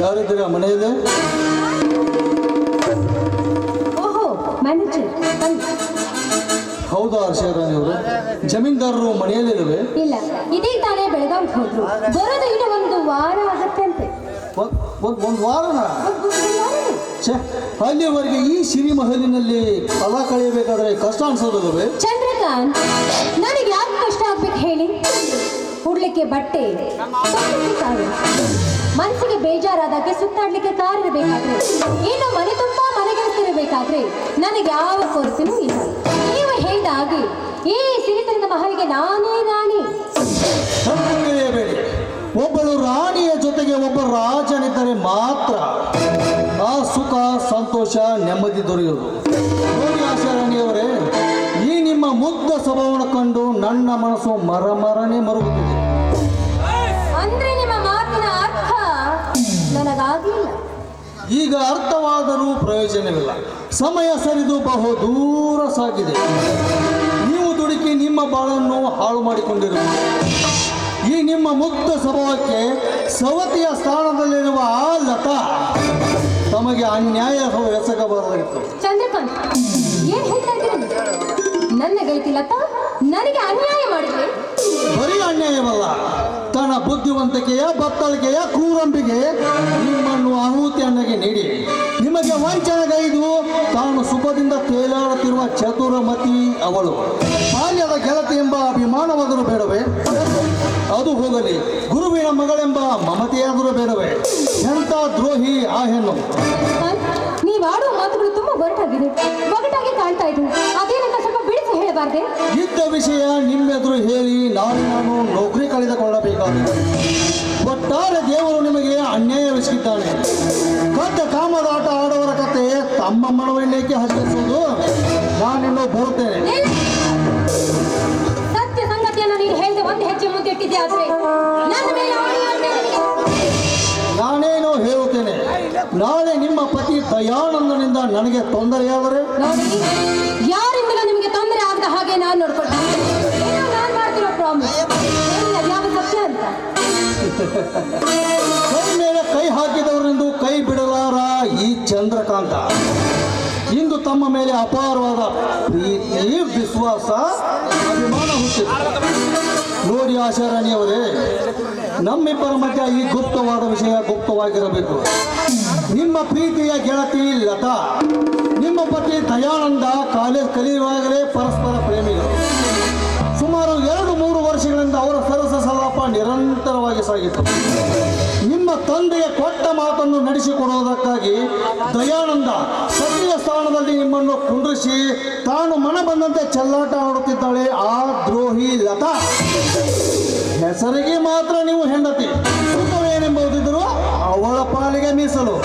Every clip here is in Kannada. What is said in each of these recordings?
ಯಾವ ರೀತಿ ಮನೆ ಇದೆ ಓಹೋ ಮ್ಯಾನೇಜರ್ ಹೌದಾ ಹರ್ಷರಾಣಿ ಅವರು? ಜಮೀನ್ದಾರರು ಮನೆಯಲ್ಲಿರುವೆ ಇಲ್ಲ ಇದೀಗ ತಾನೇ ಬೆಳಗಾವಿಗೆ ಹೋದ್ರು. ಬರೋದು ಇನ್ನು ಒಂದು ವಾರ ಆಗತ್ತೆ ಅಂತೆ. ಒಂದು ವಾರನ? ಛೇ ಅಲ್ಲಿವರೆಗೆ ಈ ಸಿರಿಮಹಲಿನಲ್ಲಿ ಫಲ ಕಳೆಯಬೇಕಾದ್ರೆ ಕಷ್ಟ ಅನ್ಸೋದಲ್ವೇ ಚಂದ್ರಕಾಂತ್ ನನಗೆ ಯಾಕೆ ಕಷ್ಟ ಆಗ್ಬೇಕು ಹೇಳಿ? ಉಡ್ಲಿಕ್ಕೆ ಬಟ್ಟೆ. ಮನಸ್ಸಿಗೆ ಬೇಜಾರಾದಾಗೆ ಸುತ್ತಾಡ್ಲಿಕ್ಕೆ ಕಾರ್ ಇರಬೇಕಾದ್ರೆ ಏನು ಮನೆ ತುಂಬಾ ಮನೆಗೆಳತಿರಬೇಕಾದ್ರೆ ನನಗೆ ಯಾವ ಕೋರ್ಸಿನೂ ಇಲ್ಲ. ನೀವು ಹೇಳಿದ ಹಾಗೆ, ಈ ಸಿರಿತನದ ಮಹಲಿಗೆ ನಾನೇ ರಾಣಿ. ಒಬ್ಬಳು ರಾಣಿಯ ಜೊತೆಗೆ ಒಬ್ಬ ರಾಜನಿದ್ದರೆ ಮಾತ್ರ ಆ ಸುಖ, ಸಂತೋಷ, ನೆಮ್ಮದಿ ದೊರೆಯುವುದು. ರಾಣಿಯವರೇ ಈ ನಿಮ್ಮ ಮುಗ್ಧ ಸ್ವಭಾವವನ್ನು ಕಂಡು ನನ್ನ ಮನಸ್ಸು ಮರಮರನೆ ಮರುಗುತ್ತಿದೆ. ಈಗ ಅರ್ಥವಾದರೂ ಪ್ರಯೋಜನವಿಲ್ಲ. ಸಮಯ ಸರಿದು ಬಹು ದೂರ ಸಾಗಿದೆ. ನೀವು ದುಡುಕಿ ನಿಮ್ಮ ಬಾಳನ್ನು ಹಾಳು ಮಾಡಿಕೊಂಡಿರುವುದು. ಈ ನಿಮ್ಮ ಮುಕ್ತ ಸ್ವಭಾವಕ್ಕೆ ಸವತಿಯ ಸ್ಥಾನದಲ್ಲಿರುವ ಆ ಲತಾ ತಮಗೆ ಅನ್ಯಾಯ ಎಸಗಬಾರದಾಗಿತ್ತು ಚಂದ್ರಕಾಂತ್ ಬುದ್ಧಿವಂತಿಕೆಯ, ಬತ್ತಳಿಕೆಯ ಕ್ರೂರಂಬಿಗೆ ನಿಮ್ಮನ್ನು ಅನುಮತಿಯನ್ನಾಗಿ ನೀಡಿ. ನಿಮಗೆ ವಂಚನೆಗೈದು, ತಾನು ಸುಖದಿಂದ ತೇಲಾಡುತ್ತಿರುವ ಚತುರಮತಿ ಅವಳು. ಬಾಲ್ಯದ ಗೆಳತಿ ಎಂಬ ಅಭಿಮಾನವಾದರೂ ಬೇಡವೇ? ಅದು ಹೋಗಲಿ. ಗುರುವಿನ ಮಗಳೆಂಬ ಮಮತೆಯಾದರೂ ಬೇಡವೇ? ಎಂಥ ದ್ರೋಹಿ ಆ ಹೆಣ್ಣು? ನೀವಾಡುವ ಮಾತುಗಳು ತುಂಬಾ ಒರಟಾಗಿದೆ. ಒಗಟಾಗಿ ಕಾಣ್ತಾ ಅದೇನಂತ ಹೇಳಬಾರ್ದೆ ಇದ್ದ ವಿಷಯ ನಿಮ್ಮೆದುರು ಹೇಳಿ ನಾನು ನಾನು ನೌಕರಿ ಕಳೆದುಕೊಳ್ಳಬೇಕಾಗಿದೆ ಒಟ್ಟಾರೆ ದೇವರು ನಿಮಗೆ ಅನ್ಯಾಯವೆಸಗಿದ್ದಾನೆ. ಕದ್ದ ಕಾಮದ ಆಟ ಆಡೋರ ಕತೆ ತಮ್ಮ ಮನವನ್ನೇಕೆ ಹಚ್ಚಿಸುವುದು ನಾನಿನ್ನೂ ಬರುತ್ತೇನೆ. ಸತ್ಯ ಸಂಗತಿಯನ್ನು ನೀನು ಹೇಳಿದ ಒಂದು ಹೆಜ್ಜೆ ಆದ್ರೆ. ನಾನೇನು ಹೇಳುತ್ತೇನೆ. ನಾಳೆ ನಿಮ್ಮ ಪತಿ ದಯಾನಂದನಿಂದ ನನಗೆ ತೊಂದರೆಯಾದರೆ? ಕೈ ಮೇಲೆ ಕೈ ಹಾಕಿದವರೆಂದು ಕೈ ಬಿಡಲಾರ ಈ ಚಂದ್ರಕಾಂತ. ಇಂದು ತಮ್ಮ ಮೇಲೆ ಅಪಾರವಾದ ಪ್ರೀತಿ, ವಿಶ್ವಾಸ, ಅಭಿಮಾನ ಹುಟ್ಟಿದೆ. ನೋಡಿ ಆಶಾರಾಣಿಯವರೇ ನಮ್ಮಿಬ್ಬರ ಮಧ್ಯ ಈ ಗುಪ್ತವಾದ ವಿಷಯ ಗುಪ್ತವಾಗಿರಬೇಕು. ನಿಮ್ಮ ಪ್ರೀತಿಯ ಗೆಳತಿ ಲತಾ, ನಿಮ್ಮ ಪತಿ ದಯಾನಂದ ಕಾಲೇಜ್ ಕಲಿಯುವಾಗಲೇ ಪರಸ್ಪರ ಪ್ರೇಮಿಗಳು. ಮೂರು ಅವರ ಸರಸ ಸಲಾಪ ನಿರಂತರವಾಗಿ ಸಾಗಿತ್ತು ನಿಮ್ಮ ತಂದೆಯ ಕೊಟ್ಟ ಮಾತನ್ನು ನಡೆಸಿಕೊಡುವುದಕ್ಕಾಗಿ ದಯಾನಂದ ಸತ್ಯ ಸ್ಥಾನದಲ್ಲಿ ನಿಮ್ಮನ್ನು ಕುಂಡ್ರಿಸಿ, ತಾನು ಮನ ಬಂದಂತೆ ಚೆಲ್ಲಾಟ ಆಡುತ್ತಿದ್ದಾಳೆ, ಆ ದ್ರೋಹಿ ಲತಾ. ಹೆಸರಿಗೆ ಮಾತ್ರ ನೀವು ಹೆಂಡತಿ ಏನೆಂಬುದಿದ್ರು ಅವಳ ಪಾಲಿಗೆ ಮೀಸಲು.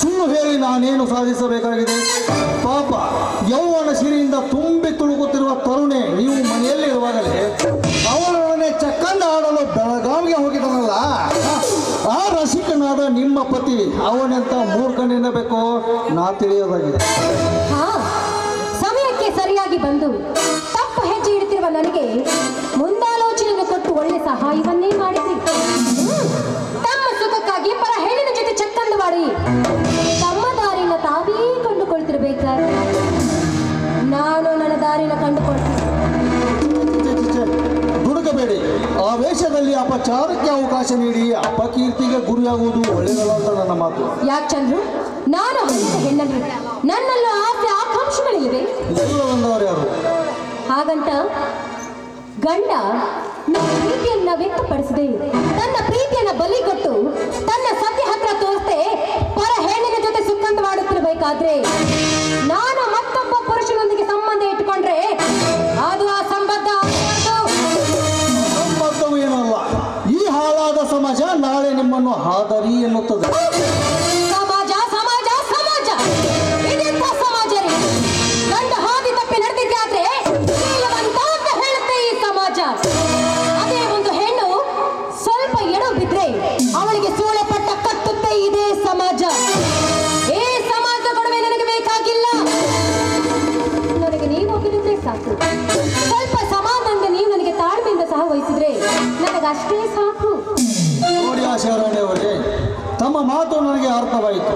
ಸುಳ್ಳು ಹೇಳಿ ನಾನೇನು ಸಾಧಿಸಬೇಕಾಗಿದೆ? ಪಾಪ, ಯೌವನ ಸಿರಿಯಿಂದ ತುಂಬಿ ತುಳುಕುತ್ತಿರುವ ತರುಣೆ ನೀವು ಮನೆಯಲ್ಲಿರುವಾಗಲೇ ಅವರೊಡನೆ ಚಕ್ಕಂದ ಆಡಲು ಬೆಳಗಾವಿಗೆ ಹೋಗಿದ್ದಾನಲ್ಲ. ಆ ರಸಿಕನಾದ ನಿಮ್ಮ ಪತಿ ಅವನೆಂತ ಮೂರ್ಖನೆನ್ನಬೇಕೋ? ನಾ ತಿಳಿಯೋದಾಗಿದೆ. ಸಮಯಕ್ಕೆ ಸರಿಯಾಗಿ ಬಂದು. ಅಪಚಾರಕ್ಕೆ ಅವಕಾಶ ನೀಡಿ ಅಪಕೀರ್ತಿಗೆ ಗುರಿಯಾಗುವುದು ಒಳ್ಳೆಯದಲ್ಲ ಅಂತ ನನ್ನ ಮಾತು. ಯಾಕೆ ಚಂದ್ರು? ನಾನು ಹೆಣ್ಣು ಹೆಣ್ಣಲ್ಲಿ ನನ್ನಲ್ಲೂ ಆಸೆ ಆಕಾಂಕ್ಷೆಗಳಿವೆ ಯಾರು? ಹಾಗಂತ ಗಂಡ ನನ್ನ ಪ್ರೀತಿಯನ್ನ ವ್ಯಕ್ತಪಡಿಸಿದೆ ತನ್ನ ಪ್ರೀತಿಯನ್ನ ಬಲಿಗೊಟ್ಟು ತನ್ನ ಸತ್ಯ ಹತ್ರ ತೋರಿಸದೆ ಪರ ಹೆಣ್ಣಿನ ಜೊತೆ ಸುಕ್ಕಂತ ಮಾಡುತ್ತಿರಬೇಕಾದ್ರೆ ಅವಳಿಗೆ ಸೂಳೆ ಪಟ್ಟ ಕಟ್ಟುತ್ತೆ ಇದೇ ಸಮಾಜ. ಈ ಸಮಾಜ ಕೊಡುವೆ ನನಗೆ ಬೇಕಾಗಿಲ್ಲ. ನನಗೆ ನೀವು ಹೋಗಿದ್ರೆ ಸಾಕು. ಸ್ವಲ್ಪ ಸಮಾಧಾನದ ನೀವು ನನಗೆ ತಾಳ್ಮೆಯಿಂದ ಸಹ ವಹಿಸಿದ್ರೆ ನನಗೆ ಅಷ್ಟೇ ಸಾಕು. ನೋಡಿ ಆಶಾರಾಣಿ ಅವರೇ ತಮ್ಮ ಮಾತು ನನಗೆ ಅರ್ಥವಾಯಿತು.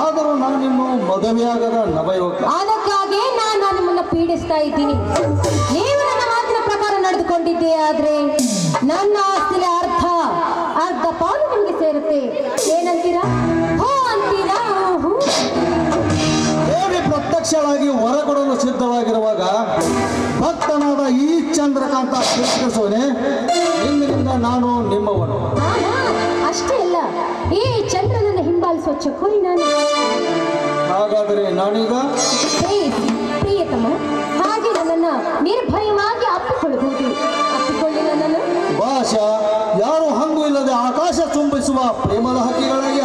ಆದರೂ ನಾನು ನಿಮ್ಮ ಮದುವೆಯಾಗದ ನವಯುವಕ. ಅದಕ್ಕಾಗಿ ನಾನು ನಿಮ್ಮನ್ನ ಪೀಡಿಸ್ತಾ ಇದ್ದೀನಿ. ನೀವು ನನ್ನ ಮಾತಿನ ಪ್ರಕಾರ ನಡೆದುಕೊಂಡಿದ್ದೆ ಆದ್ರೆ ನನ್ನ ಅರ್ಥ ಅರ್ಧ ಪಾಲು ನಿಮಗೆ ಸೇರುತ್ತೆ. ಏನಂತೀರಾ? ಹೋ ಅಂತೀರಾ? ಹೂ. ದೇವಿ ಪ್ರತ್ಯಕ್ಷವಾಗಿ ಹೊರ ಕೊಡಲು ಸಿದ್ಧವಾಗಿರುವಾಗ ಭಕ್ತನಾದ ಈ ಚಂದ್ರಕಾಂತ ಕೃಷ್ಣಸೋನೆ ಇಂದಿನಿಂದ ನಾನು ನಿಮ್ಮವನು. ಅಷ್ಟೇ ಅಲ್ಲ. ಈ ಚಂದ್ರನನ್ನ ಹಿಂಬಾಲಿಸುವ ಚಕೋರಿ ನಾನು. ಹಾಗಾದರೆ ನಾನೀಗ ಪ್ರಿಯತಮ ಹಾಗೆ ನನ್ನನ್ನು ನಿರ್ಭಯವಾಗಿ ಅಪ್ಪಿಕೊಳ್ಳಬಹುದು. ಅಪ್ಪಿಕೊಳ್ಳಿ ನನ್ನನ್ನು. ಭಾಷಾ ಯಾರು ಆಕಾಶ ತುಂಬಿಸುವ ಪ್ರೇಮದ ಹಕ್ಕಿಗಳಾಗಿ